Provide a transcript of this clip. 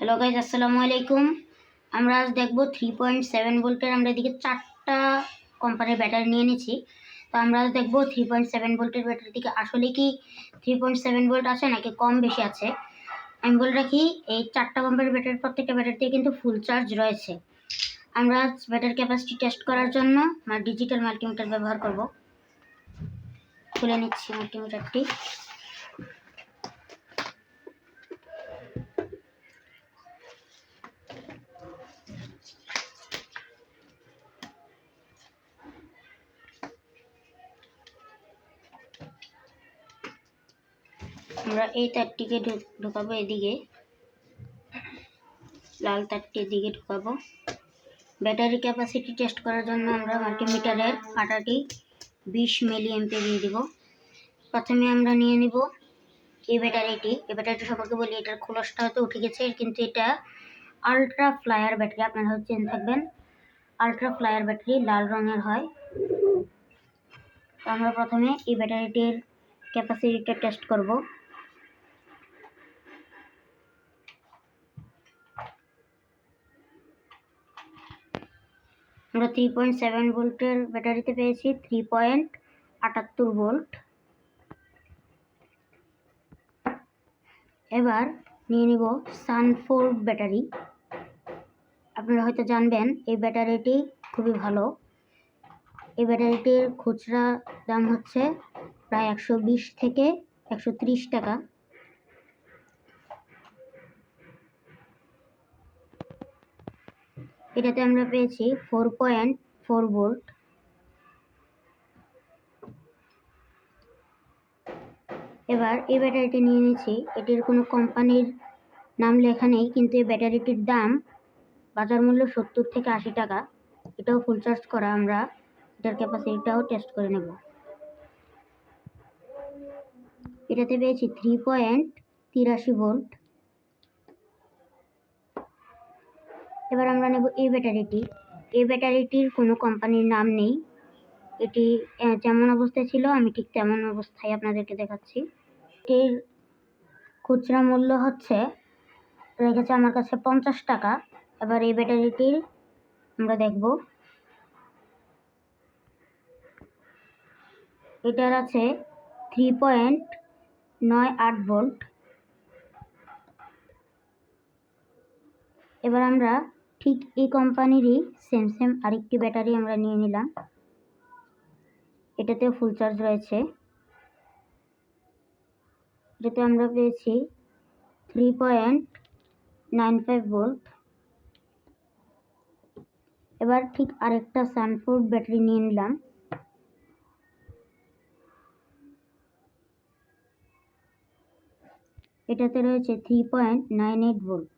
Hello guys আসসালামু আলাইকুম আমরা আজ দেখব থ্রি পয়েন্ট সেভেন ভোল্টের, আমরা এদিকে চারটা কোম্পানির ব্যাটারি নিয়ে নিয়েছি তো আমরা আজ দেখব থ্রি পয়েন্ট সেভেন ভোল্টের ব্যাটারি থেকে আসলে কি থ্রি পয়েন্ট সেভেন ভোল্ট আছে নাকি কম বেশি আছে। আমি বলে রাখি, এই চারটা কোম্পানির ব্যাটারির প্রত্যেকটা ব্যাটারিতে কিন্তু ফুল চার্জ রয়েছে। আমরা আজ ব্যাটারি ক্যাপাসিটি টেস্ট করার জন্য ডিজিটাল মাল্টিমিটার ব্যবহার করব। খুলে নিচ্ছি মাল্টিমিটারটি আমরা এই তারটিকে ঢুকাবো এদিকে। লাল তারটি এদিকে ঢুকাবো। ব্যাটারি ক্যাপাসিটি টেস্ট করার জন্য আমরা মাল্টিমিটারের কাঁটাটি বিশ মিলি এমপে দিয়ে দিব প্রথমে আমরা নিয়ে নিব এই ব্যাটারিটি। এই ব্যাটারিটি সম্পর্কে বলি, এটার খোলসটা হয়তো উঠে গেছে, কিন্তু এটা আলট্রা ফ্লায়ার ব্যাটারি, আপনারা জেনে থাকবেন। আলট্রা ফ্লায়ার ব্যাটারি লাল রঙের হয়। আমরা প্রথমে এই ব্যাটারিটির ক্যাপাসিটিটা টেস্ট করব। আমরা থ্রি পয়েন্ট সেভেন ভোল্টের ব্যাটারিতে পেয়েছি থ্রি পয়েন্ট আটাত্তর ভোল্ট এবার নিয়ে নিব সানফোর্ড ব্যাটারি আপনারা হয়তো জানবেন, এই ব্যাটারিটি খুবই ভালো। এই ব্যাটারিটির খুচরা দাম হচ্ছে প্রায় একশো বিশ থেকে একশো ত্রিশ টাকা। এটাতে আমরা পেয়েছি ফোর পয়েন্ট ফোর ভোল্ট এবার এই ব্যাটারিটি নিয়ে নিয়েছি এটির কোনো কোম্পানির নাম লেখা নেই, কিন্তু এই ব্যাটারিটির দাম বাজার মূল্য সত্তর থেকে আশি টাকা। এটাও ফুল চার্জ করা আমরা, এটার ক্যাপাসিটিটাও টেস্ট করে নেব। এটাতে পেয়েছি থ্রি পয়েন্ট তিরাশি ভোল্ট এবার আমরা নেব এই ব্যাটারিটি এই ব্যাটারিটির কোনো কোম্পানির নাম নেই। এটি যেমন অবস্থায় ছিল, আমি ঠিক তেমন অবস্থায় আপনাদেরকে দেখাচ্ছি। এটির খুচরা মূল্য হচ্ছে, রেখেছে আমার কাছে পঞ্চাশ টাকা। এবার এই ব্যাটারিটির আমরা দেখব। এটার আছে থ্রি পয়েন্ট নয় আট ভোল্ট এবার আমরা ঠিক এই কোম্পানিরই সেম সেম আরেকটি ব্যাটারি আমরা নিয়ে নিলাম। এটাতেও ফুল চার্জ রয়েছে। এটাতে আমরা পেয়েছি three point nine five volt এবার ঠিক আরেকটা সানফোর্ড ব্যাটারি নিয়ে নিলাম। এটাতে রয়েছে three point nine eight volt